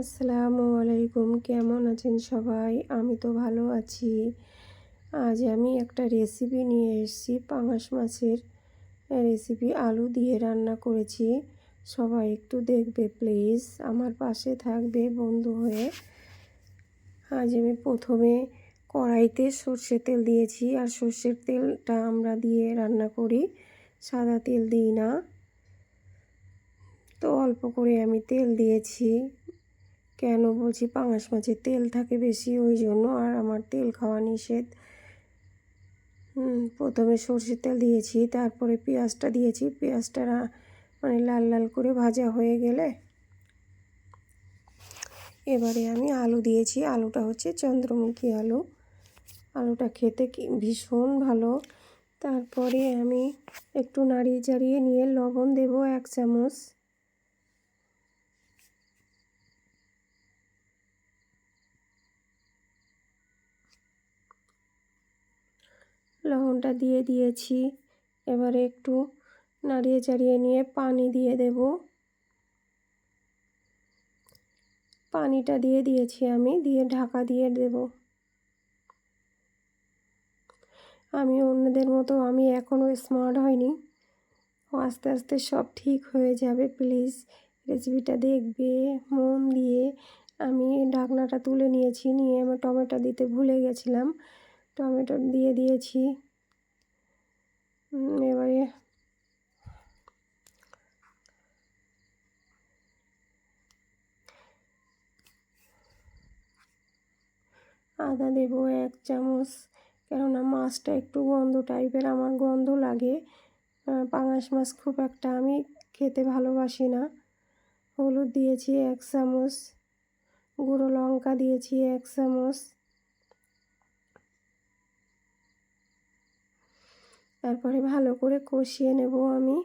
আসসালামু আলাইকুম, কেমন আছেন সবাই? আমি তো ভালো আছি। আজ আমি একটা রেসিপি নিয়ে এসেছি, পাঙাশ মাছের রেসিপি আলু দিয়ে রান্না করেছি। সবাই একটু দেখবে প্লিজ আমার পাশে থাকবে বন্ধু হয়ে। আজ আমি প্রথমে কড়াইতে সর্ষের তেল দিয়েছি, আর সর্ষের তেলটা আমরা দিয়ে রান্না করি। সাদা তেল দিই না। তো অল্প করে আমি তেল দিয়েছি। কেন বলছি পাঙাশ মাছের তেল থাকে বেশি? ওই জন্য আর আমার তেল খাওয়া নিষেধ। প্রথমে সর্ষের তেল দিয়েছি, তারপরে পেঁয়াজটা দিয়েছি। পেঁয়াজটা মানে লাল লাল করে ভাজা হয়ে গেলে এবারে আমি আলু দিয়েছি। আলুটা হচ্ছে চন্দ্রমুখী আলু। আলুটা খেতে ভীষণ ভালো। তারপরে আমি একটু নাড়িয়ে চাড়িয়ে নিয়ে লবণ দেব এক চামচ। লবণটা দিয়ে দিয়েছি। এবারে একটু নাড়িয়ে চাড়িয়ে নিয়ে পানি দিয়ে দেব। পানিটা দিয়ে দিয়েছি আমি, দিয়ে ঢাকা দিয়ে দেব। আমি অন্যদের মতো, আমি এখনও স্মার্ট হয়নি আস্তে আস্তে সব ঠিক হয়ে যাবে প্লিজ রেসিপিটা দেখবে, মন দিয়ে। আমি ঢাকনাটা তুলে নিয়েছি, নিয়ে আমি টমেটো দিতে ভুলে গেছিলাম। টমেটো দিয়ে দিয়েছি। এবারে আদা দেবো এক চামচ, কেননা মাছটা একটু গন্ধ টাইপের আমার গন্ধ লাগে। পাঙাশ মাছ খুব একটা আমি খেতে ভালোবাসি না। হলুদ দিয়েছি এক চামচ, গুঁড়ো লঙ্কা দিয়েছি এক চামচ। তারপরে ভালো করে কষিয়ে নেব আমি।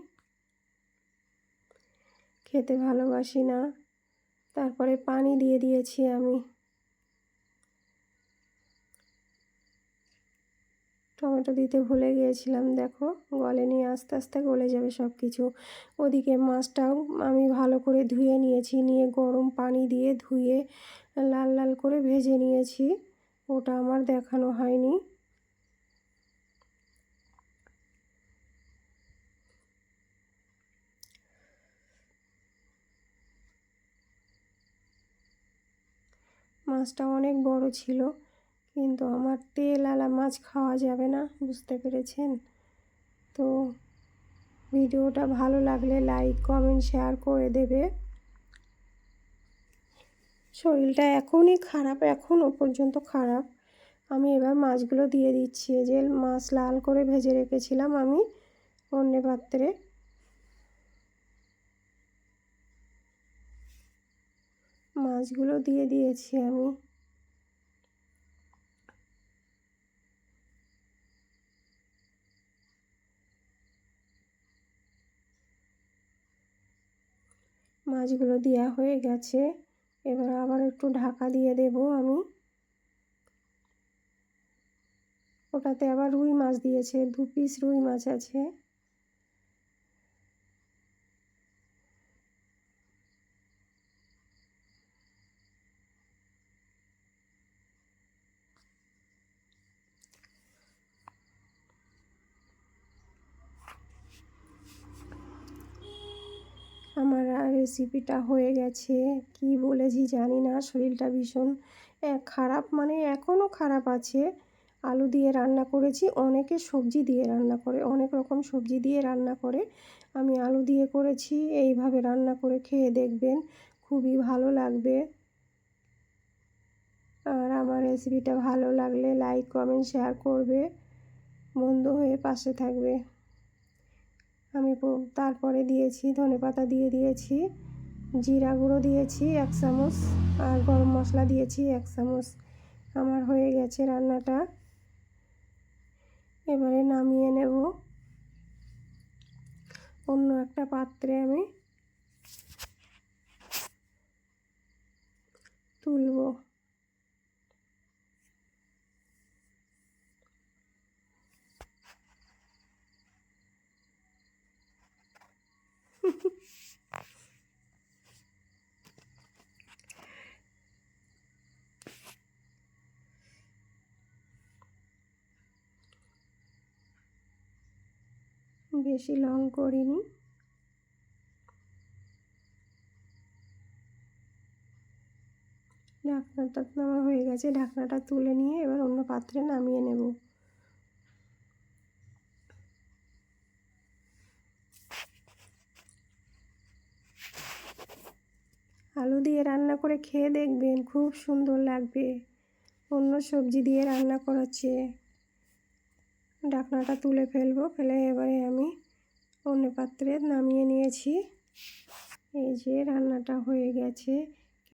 খেতে ভালোবাসি না। তারপরে পানি দিয়ে দিয়েছি আমি। টমেটো দিতে ভুলে গিয়েছিলাম, দেখো। গলে নিয়ে আস্তে আস্তে গলে যাবে সব কিছু ওদিকে মাছটাও আমি ভালো করে ধুয়ে নিয়েছি, নিয়ে গরম পানি দিয়ে ধুয়ে লাল লাল করে ভেজে নিয়েছি। ওটা আমার দেখানো হয়নি। মাছটা অনেক বড় ছিল, কিন্তু আমার তেল আলা মাছ খাওয়া যাবে না, বুঝতে পেরেছেন? তো ভিডিওটা ভালো লাগলে লাইক কমেন্ট শেয়ার করে দেবে। শরীরটা এখনই খারাপ, এখনও পর্যন্ত খারাপ। আমি এবার মাছগুলো দিয়ে দিচ্ছি যে মাছ লাল করে ভেজে রেখেছিলাম আমি অন্য পাত্রে। মাছগুলো দিয়ে দিয়েছি আমি। মাছগুলো দেওয়া হয়ে গেছে। এবার আবার একটু ঢাকা দিয়ে দেব আমি। ওটাতে আবার রুই মাছ দিয়েছে, দু পিস রুই মাছ আছে আমার রেসিপিটা হয়ে গেছে। কি বলেছি জানি না, শরীরটা ভীষণ খারাপ মানে এখনও খারাপ আছে। আলু দিয়ে রান্না করেছি, অনেকে সবজি দিয়ে রান্না করে, অনেক রকম সবজি দিয়ে রান্না করে। আমি আলু দিয়ে করেছি, এইভাবে রান্না করে খেয়ে দেখবেন, খুবই ভালো লাগবে। আর আমার রেসিপিটা ভালো লাগলে লাইক কমেন্ট শেয়ার করবে। বন্ধু হয়ে পাশে থাকবে। আমি তারপরে দিয়েছি, ধনে পাতা দিয়ে দিয়েছি, জিরা গুঁড়ো দিয়েছি, এক চামচ, আর গরম মশলা দিয়েছি, এক চামচ। আমার হয়ে গেছে রান্নাটা। এবারে নামিয়ে নেব। অন্য একটা পাত্রে আমি তুলব। বেশি লং করিনি। ঢাকনাটা তো আমার হয়ে গেছে, ঢাকনাটা তুলে নিয়ে এবার অন্য পাত্রে নামিয়ে নেব। আলু দিয়ে রান্না করে খেয়ে দেখবেন খুব সুন্দর লাগবে। অন্য সবজি দিয়ে রান্না করার চেয়ে ডাকনাটা তুলে ফেলব, ফেলে এবারে আমি অন্য পাত্রে নামিয়ে নিয়েছি। এই যে রান্নাটা হয়ে গেছে।